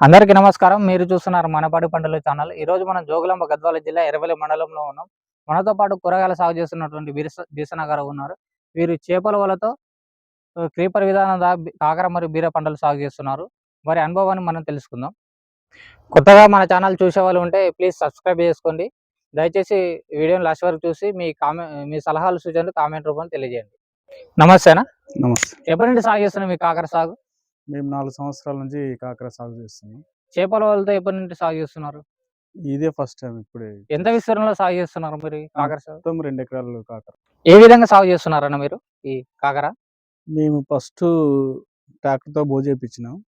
అందరికీ నమస్కారం. మీరు చూస్తున్నారు మనపాడి పంటల ఛానల్. ఈ రోజు మనం జోగులాంబ గద్వాల జిల్లా ఎర్రవెల్లి మండలంలో ఉన్నాం. మనతో పాటు కూరగాయల సాగు చేస్తున్నటువంటి బిరస బీసన గారు ఉన్నారు. వీరు చేపల వలతో క్రీపర్ విధానం కాకర మరియు బీర పంటలు సాగు చేస్తున్నారు. వారి అనుభవాన్ని మనం తెలుసుకుందాం. కొత్తగా మన ఛానల్ చూసే వాళ్ళు ఉంటే ప్లీజ్ సబ్స్క్రైబ్ చేసుకోండి. దయచేసి వీడియోని లాస్ట్ వరకు చూసి మీ కామెంట్ మీ సలహాలు సూచనలు కామెంట్ రూపంలో తెలియజేయండి. నమస్తేనా? నమస్తే. ఎప్పటి నుండి సాగు చేస్తున్నారు మీ కాకర సాగు? మేము నాలుగు సంవత్సరాల నుంచి కాకర సాగు చేస్తున్నాం. చేపల వలతో ఎప్పటి నుండి సాగు చేస్తున్నారు? ఇదే ఫస్ట్ టైం ఇప్పుడే ఎంత విస్తీర్ణంలో సాగు చేస్తున్నారు మీరు కాకర సాగు? మొత్తం రెండు ఎకరాలు కాకర. ఏ విధంగా సాగు చేస్తున్నారన్న మీరు ఈ కాకర? మేము ఫస్ట్ ట్రాక్టర్తో బో చేపించినాం.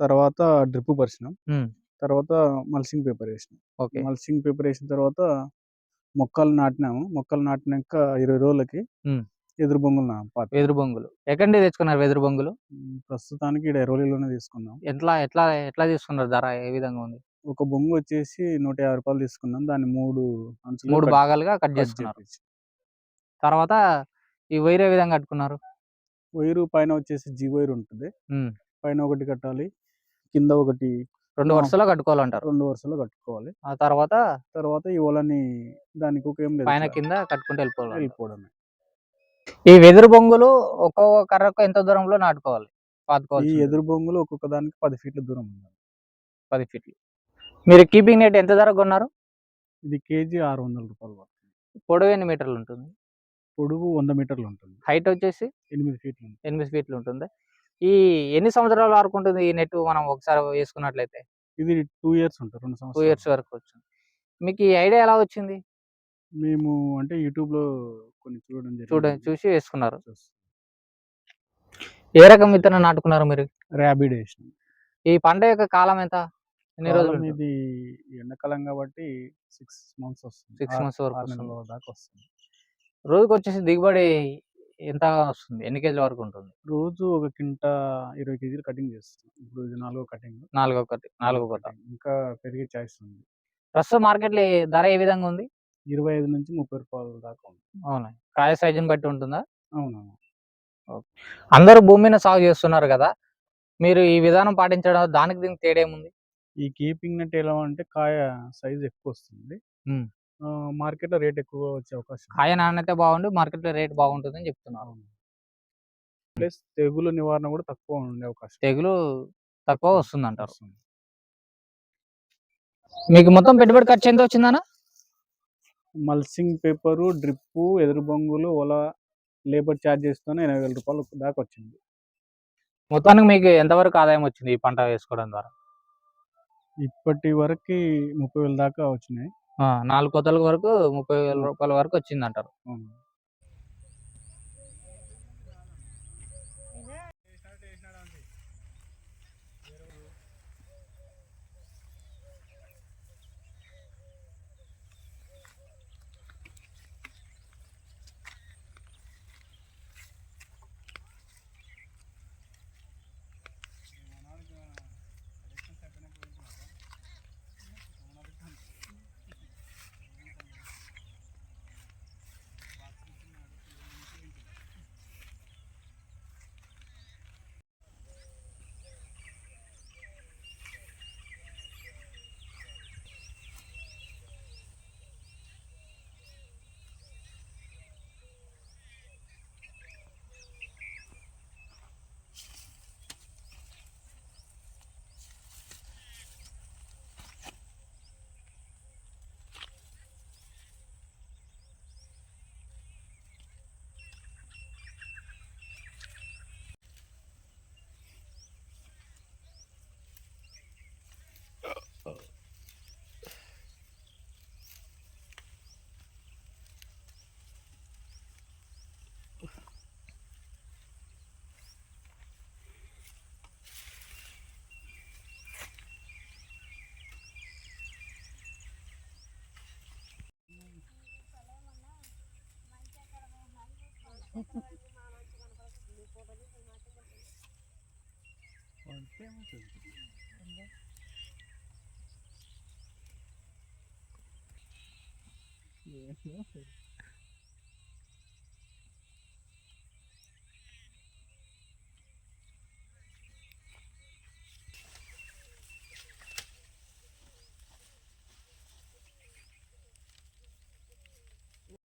తర్వాత డ్రిప్ పరిచినాం. తర్వాత మల్సింగ్ పేపర్ వేసినాం. ఓకే. మల్సింగ్ పేపర్ వేసిన తర్వాత మొక్కలు నాటినాము. మొక్కలు నాటినాక ఇరవై రోజులకి. ఎదురు బొంగులు వెదురు బొంగులు. ఎక్కడి నుంచి తెచ్చుకున్నారు వెదురు బొంగులు. ప్రస్తుతానికి ఇక్కడ తీసుకున్నాం. ఎట్లా ఎట్లా ఎట్లా తీసుకున్నారు ధర? ఏ విధంగా ఉంది? ఒక బొంగు వచ్చేసి నూట యాభై రూపాయలు తీసుకున్నాం. దాన్ని మూడు అంచులు మూడు భాగాలుగా కట్ చేసుకున్నారు. తర్వాత ఈ వైర్ ఏ విధంగా కట్టుకున్నారు? వైరు పైన వచ్చేసి జీ వైర్ ఉంటుంది. పైన ఒకటి కట్టాలి కింద ఒకటి రెండు. వరుసలో కట్టుకోవాలంటారు. రెండు వరుసలు కట్టుకోవాలి. ఆ తర్వాత తర్వాత ఈ ఓలని దానికి ఒక ఏం లేదు పైన కింద కట్టుకుంటూ వెళ్ళిపోవాలి వెళ్ళిపోవడమే. ఈ వెదురు బొంగులు ఒక్కొక్క కర్రకు ఎంత దూరంలో నాటుకోవాలి? ఈ పాతుకోవాలి ఎదురు బొంగులు ఒక్కొక్క దానికి పది ఫీట్ల దూరం ఉంది పది ఫీట్లు. మీరు కీపింగ్ నెట్ ఎంత ధర కొన్నారు? ఇది కేజీ ఆరు వందల రూపాయలు పడుతుంది. పొడవు ఎన్ని మీటర్లు ఉంటుంది? పొడుగు వంద మీటర్లు ఉంటుంది. హైట్ వచ్చేసి? ఎనిమిది ఫీట్లు ఉంటుంది. ఎనిమిది ఫీట్లు ఉంటుంది. ఈ ఎన్ని సంవత్సరాల వరకు ఉంటుంది ఈ నెట్ మనం ఒకసారి వేసుకున్నట్లయితే? ఇది టూ ఇయర్స్ ఉంటుంది రెండు టూ సంవత్సరాలు. ఇయర్స్ వరకు వచ్చింది. మీకు ఈ ఐడియా ఎలా వచ్చింది? మేము అంటే యూట్యూబ్లో కొన్ని చూడడం చూడ జరిగింది. చూసి వేసుకున్నారు. ఏ రకం విత్తనం నాటుకున్నారు మీరు? ర్యాబిడ్ వేసినాం ఈ పంట యొక్క కాలం ఎంత? ఎన్ని రోజులు కాలం? ఇది ఎండాకాలం కాబట్టి సిక్స్ మంత్స్ వస్తుంది. Six ఆరు- months వరకు ఆరు నెలల వస్తుంది. దాకా వస్తుంది. రోజుకి వచ్చేసి దిగుబడి ఎంత వస్తుంది? ఎన్ని కేజీల వరకు ఉంటుంది? రోజు ఒక కింట ఇరవై కేజీలు కటింగ్ చేస్తాం. ఇప్పుడు ఇది నాలుగో కటింగ్. నాలుగో ఒకటి నాలుగో కొత్త ఇంకా పెరిగే ఛాయిస్ ఉంది. ప్రస్తుతం మార్కెట్లో ధర ఏ విధంగా ఉంది? ఇరవై ఐదు నుంచి ముప్పై రూపాయల దాకా ఉంది అవును? కాయ సైజుని బట్టి ఉంటుందా? అవునవును. అందరూ భూమి మీద సాగు చేస్తున్నారు కదా? మీరు ఈ విధానం పాటించడం దానికి దీనికి తేడా ఏముంది? ఈ కీపింగ్ నెట్ ఎలా అంటే కాయ సైజ్ ఎక్కువ వస్తుంది. మార్కెట్లో రేట్ ఎక్కువ వచ్చే అవకాశం. కాయ నాణ్యత బాగుండి మార్కెట్లో రేట్ బాగుంటుందని చెప్తున్నారు. అవును. ప్లస్ తెగులు నివారణ కూడా తక్కువ ఉండే అవకాశం తెగులు తక్కువ వస్తుంది అంటారు వస్తుంది. మీకు మొత్తం పెట్టుబడి ఖర్చు ఎంత వచ్చిందన్న? మల్సింగ్ పేపరు డ్రిప్ ఎదురు బొంగులు ఓలా లేబర్ ఛార్జెస్ తోనే ఎనభై వేల రూపాయలు దాకా వచ్చింది. మొత్తానికి మీకు ఎంతవరకు ఆదాయం వచ్చింది ఈ పంట వేసుకోవడం ద్వారా? ఇప్పటి వరకు ముప్పై వేల దాకా వచ్చినాయి. నాలుగు కొత్తల వరకు ముప్పై వేల రూపాయల వరకు వచ్చింది అంటారు Yeah, nothing.